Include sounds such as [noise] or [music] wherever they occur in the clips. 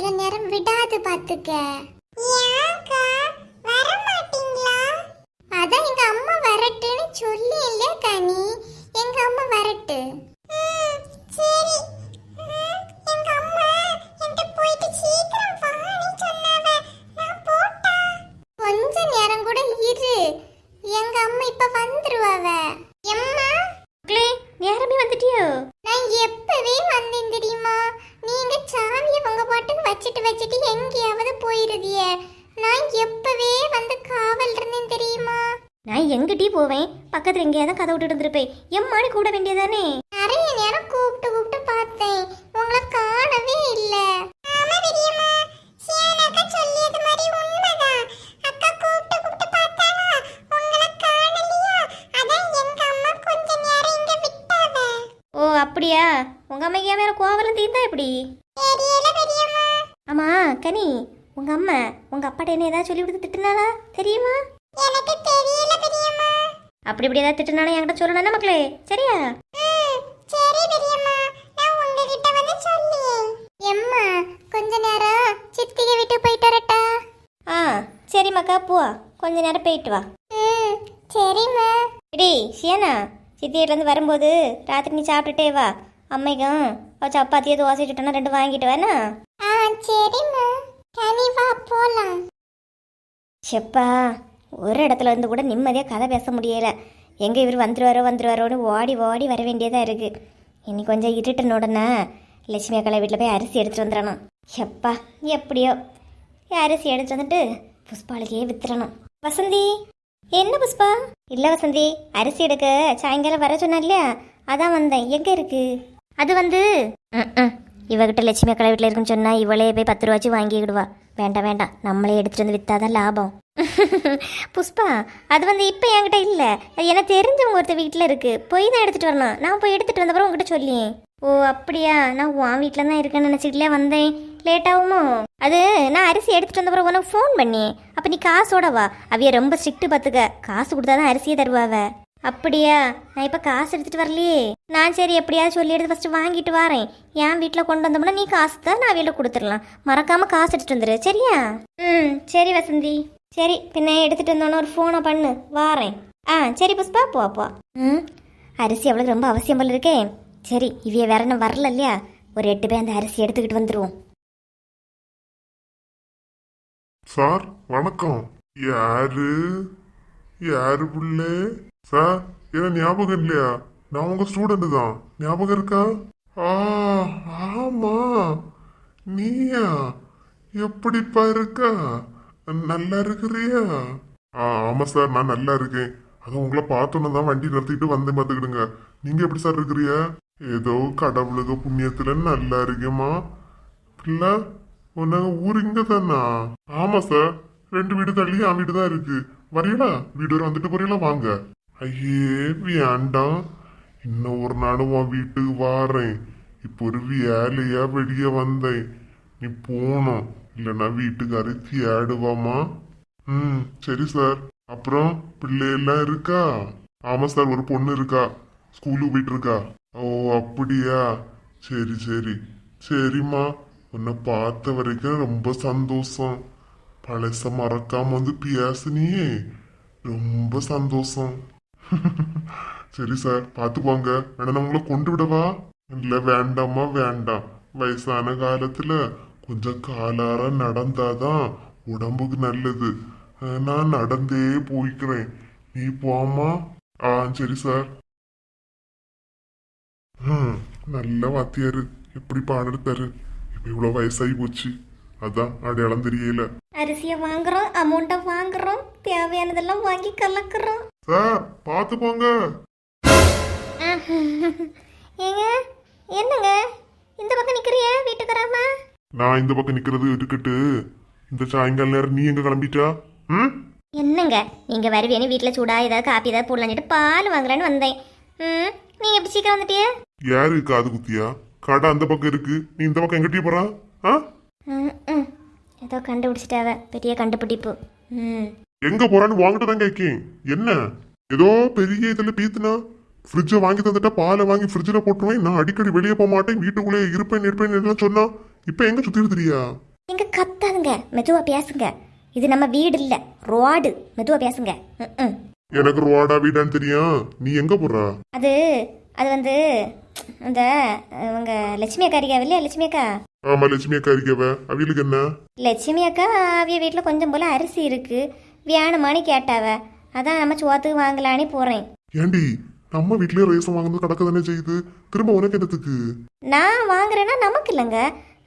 சில நேரம் விடாது பாத்துக்க. போயிருதிய நான் எப்பவே வந்து காவல் இருந்தேன் தெரியுமா? நான் எங்கிட்டே போவேன். பக்கத்துல எங்கேயாவது கதை விட்டுட்டு இருந்திருப்பேன். எம்மாடி கூட வேண்டியதானே நிறைய நேரம் கூப்பிட்டு கூப்பிட்டு பார்த்தேன். உங்களை காணவே இல்ல. ஓ அப்படியா? உங்க அம்மா ஏன் மேல கோவலம் தீர்ந்தா எப்படி? ஆமா கனி உங்க அம்மா உங்க அப்பாட்ட என்ன ஏதாவது சொல்லி கொடுத்து திட்டுனாளா? தெரியுமா? எனக்கு தெரியல பெரியம்மா. அப்படி இப்படி ஏதாவது திட்டுனாலும் என்கிட்ட சொல்லணும் மக்களே? சரியா? சரி பெரியம்மா. நான் உங்ககிட்ட வந்து சொல்லி எம்மா கொஞ்ச நேரம் சித்திகை விட்டு போயிட்டு வரட்டா? ஆ சரி மக்கா போ. கொஞ்ச நேரம் போயிட்டு வா. ம் சரிம்மா. இடி ஷியானா சித்தி வீட்டிலேருந்து வரும்போது ராத்திரி நீ சாப்பிட்டுட்டே வா. அம்மைக்கும் சப்பாத்தியோ தோசை சுட்டனா ரெண்டு வாங்கிட்டு வேணா ஆ சரிம்மா. கனி வா போலாம். செப்பா ஒரு இடத்துல இருந்து கூட நிம்மதியாக கதை பேச முடியல. எங்கே இவர் வந்துருவாரோ வந்துருவாரோன்னு ஓடி ஓடி வர வேண்டியதாக இருக்குது இன்னைக்கு கொஞ்சம் இருட்டுன உடனே லட்சுமி அக்கா வீட்டில் போய் அரிசி எடுத்துட்டு வந்துடணும். செப்பா எப்படியோ. அரிசி எடுத்துட்டு வந்துட்டு புஷ்பாளுக்கே வித்துறணும் வசந்தி என்ன புஷ்பா? இல்லை வசந்தி அரிசி எடுக்க சாயங்காலம் வர சொன்னா இல்லையா? அதான் வந்தேன். எங்கே இருக்கு? அது வந்து இவகிட்ட லட்சுமி அக்கா வீட்டில் இருக்குன்னு சொன்னால் இவளே போய் பத்து ரூபாச்சும் வாங்கிக்கிடுவா. வேண்டாம் வேண்டாம். நம்மளே எடுத்துகிட்டு வந்து விற்றாதான் லாபம். [laughs] புஷ்பா அது வந்து இப்போ என்கிட்ட இல்லை. அது எனக்கு தெரிஞ்சவங்க ஒருத்தர் வீட்டில் இருக்குது போய் தான் எடுத்துகிட்டு வரணும். நான் போய் எடுத்துகிட்டு வந்தப்பறம் உங்ககிட்ட சொல்லியேன் ஓ அப்படியா? நான் உன் வீட்டில் தான் இருக்கேன்னு நினச்சிக்கிட்டே வந்தேன். லேட்டாகுமோ அது நான் அரிசி எடுத்துகிட்டு வந்தப்பறம் உனக்கு ஃபோன் பண்ணி அப்போ நீ காசோட வா. அவிய ரொம்ப ஸ்ட்ரிக்ட்டு பார்த்துக்க காசு கொடுத்தா தான் அரிசியே தருவாவ அப்படியா? நான் இப்போ காசு எடுத்துகிட்டு வரலையே. நான் சரி எப்படியாவது சொல்லி எடுத்து ஃபஸ்ட்டு வாங்கிட்டு வரேன். என் வீட்டில் கொண்டு வந்தோம்னா நீ காசு தான் நான் வீட்டில் கொடுத்துடலாம். மறக்காமல் காசு எடுத்துகிட்டு வந்துடு சரியா? ம் சரி வசந்தி. சரி பின்ன எடுத்துட்டு வந்தோன்னே ஒரு ஃபோனை பண்ணு வாரேன். ஆ சரி புஷ்பா போ போ. ம் அரிசி அவளுக்கு ரொம்ப அவசியம் போல இருக்கே. சரி இவைய வேற என்ன வரல இல்லையா? ஒரு எட்டு பேர் அந்த அரிசி எடுத்துக்கிட்டு வந்துருவோம். சார் வணக்கம். யாரு? யாரு பிள்ளை? சார் என்ன ஞாபகம் இல்லையா? நான் உங்க ஸ்டூடெண்ட் தான். ஞாபகம் இருக்கா? ஆ ஆமா. நீயா? எப்படிப்பா இருக்கா? நல்லா இருக்கிறியா? ஆ ஆமா சார் நான் நல்லா இருக்கேன். அதான் உங்களை பார்த்தோன்னு தான் வண்டி நிறுத்திட்டு வந்தேன் பார்த்துக்கிடுங்க. நீங்க எப்படி சார் இருக்கிறியா? ஏதோ கடவுளுக்கு புண்ணியத்துல நல்லா இருக்கேம்மா. பிள்ளை உன்னாங்க ஊர் இங்க தானா? ஆமா சார் ரெண்டு வீடு தள்ளி என் வீடு தான் இருக்கு. வரீங்களா வீடு வந்துட்டு போறீங்களா? வாங்க. ஐயே வேண்டாம் இன்னும் ஒரு நாள் உன் வீட்டுக்கு வாரேன். இப்போ ஒரு வேலையா வெளியே வந்தேன். நீ போனோம் இல்லைன்னா வீட்டுக்காரி ஆடுவாமா ம் சரி சார். அப்புறம் பிள்ளையெல்லாம் இருக்கா? ஆமாம் சார் ஒரு பொண்ணு இருக்கா. ஸ்கூலுக்கு போயிட்டு இருக்கா. ஓ அப்படியா? சரி சரி. சரிம்மா. உன்னை பார்த்த வரைக்கும் ரொம்ப சந்தோஷம். பழச மறக்காம வந்து பேசுனியே. ரொம்ப சந்தோஷம். [laughs] சரி சார் பார்த்துக்கோங்க வேணா நான் உங்களை கொண்டு விடவா? இல்லை வேண்டாமா வேண்டாம். வயசான காலத்துல கொஞ்சம் காலார நடந்தாதான் உடம்புக்கு நல்லது. நான் நடந்தே போய்க்கிறேன். நீ போமா ஆ சரி சார் ம் நல்ல வாத்தியாரு. எப்படி பாடெடுத்தாரு இப்போ இவ்வளவு வயசாகி போச்சு. அதான் அடையாளம் தெரியல. அரிசியை வாங்குறோம் அமௌண்ட்டை வாங்குறோம் தேவையானதெல்லாம் வாங்கி கலக்குறோம். சார் பார்த்து போங்க. ஏங்க? என்னங்க? இந்த பக்கம் நிக்கிறிய வீட்டுக்கு வராம நான் இந்த பக்கம் நிக்கிறது இருக்கட்டு இந்த சாயங்கால நேரம் நீ எங்க கிளம்பிட்டா? ம்? என்னங்க? நீங்க வருவேன்னு வீட்டில் சூடா ஏதாவது காப்பி ஏதாவது போடலான்ட்டு பால் வாங்குறேன்னு வந்தேன். ம்? நீங்க எப்படி சீக்கிரம் வந்துட்டியே? யாரு காது குத்தியா? கடை அந்த பக்கம் இருக்கு. நீ இந்த பக்கம் எங்கிட்டயே போறா? ஆ? ஏதோ கண்டுபிடிச்சிட்டாவ. பெரிய கண்டுபிடிப்பு. ம். எங்க போறான்னு வாங்கிட்டு தான் கேக்கேன் என்ன? ஏதோ பெரிய இதுல பீத்துனா? ஃப்ரிட்ஜை வாங்கி தந்துட்டா பாலை வாங்கி ஃப்ரிட்ஜில் போட்டுருவேன். நான் அடிக்கடி வெளியே போக மாட்டேன். வீட்டுக்குள்ளே இருப்பேன் இருப்பேன் எல்லாம் சொன்னா இப்ப எங்க சுத்திட்டு தெரியா எங்க கத்தாதுங்க. மெதுவா பேசுங்க. இது நம்ம வீடு இல்ல. ரோடு. மெதுவா பேசுங்க. ம்ம். எனக்கு ரோடா வீடான்னு தெரியும். நீ எங்க போறா? அது அது வந்து அந்த அவங்க லட்சுமி அக்கா இருக்காவ இல்லையா லட்சுமி அக்கா? ஆமா லட்சுமி அக்கா இருக்கவ அவளுக்கு என்ன? லட்சுமி அக்கா அவிய வீட்டில் கொஞ்சம் போல அரிசி இருக்கு. வேணுமான்னு கேட்டாவ. அதான் நம்ம சோத்துக்கு வாங்கலான்னு போறேன். ஏண்டி நம்ம வீட்லயே ரேசம் வாங்குறது கடக்க தானே செய்யுது? திரும்ப உனக்கு என்னத்துக்கு? நான் வாங்குறேன்னா நமக்கு இல்லைங்க.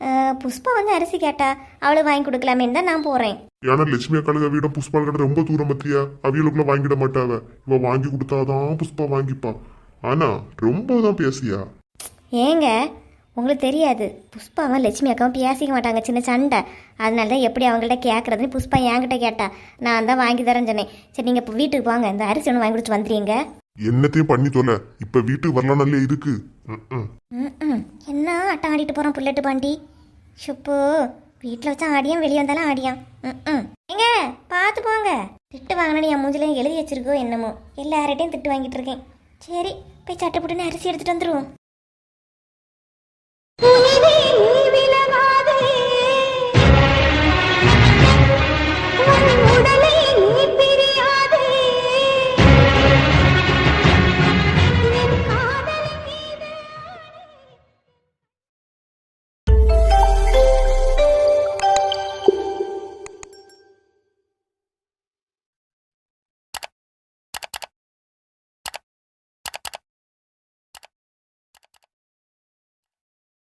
அஹ், புஷ்பா வந்து அரிசி கேட்டா அவளுக்கு வாங்கி கொடுக்கலாமேன்னு தான் நான் போறேன். ஏன்னா லட்சுமி அக்காளுக்கு வீட புஷ்பால் கடை ரொம்ப தூரம் பத்தியா? அவியலுக்குள்ள வாங்கிட மாட்டாவ. இவ வாங்கி கொடுத்தாதான் புஷ்பா வாங்கிப்பா. ஆனா ரொம்ப தான் பேசியா? ஏங்க உங்களுக்கு தெரியாது. புஷ்பாவும் லட்சுமி அக்காவும் பேசிக்க மாட்டாங்க சின்ன சண்டை. அதனால தான் எப்படி அவங்கள்ட்ட கேட்குறதுன்னு புஷ்பா என்கிட்ட கேட்டா. நான் தான் வாங்கி தரேன்னு சொன்னேன். சரி நீங்கள் இப்போ வீட்டுக்கு வாங்க. இந்த அரிசி ஒன்று வாங்கி கொடுத்து வந்துடுறீங்க என்னத்தையும் பண்ணி தொலை இப்ப வீட்டுக்கு வரலாம்னாலே இருக்கு என்ன ஆட்டம் ஆடிட்டு போகிறான் புல்லட்டு பாண்டி? ஷுப்பு. வீட்டில் வச்சா ஆடியான் வெளியே வந்தாலும் ஆடியான். ம் எங்க பார்த்து போங்க. திட்டு வாங்கினு என் மூஞ்சில எழுதி வச்சிருக்கோ என்னமோ. எல்லார்கிட்டையும் திட்டு வாங்கிட்டு இருக்கேன். சரி போய் சட்டை போட்டுன்னு அரிசி எடுத்துட்டு வந்துருவோம். പുലിതേ നീ വിലകാതേ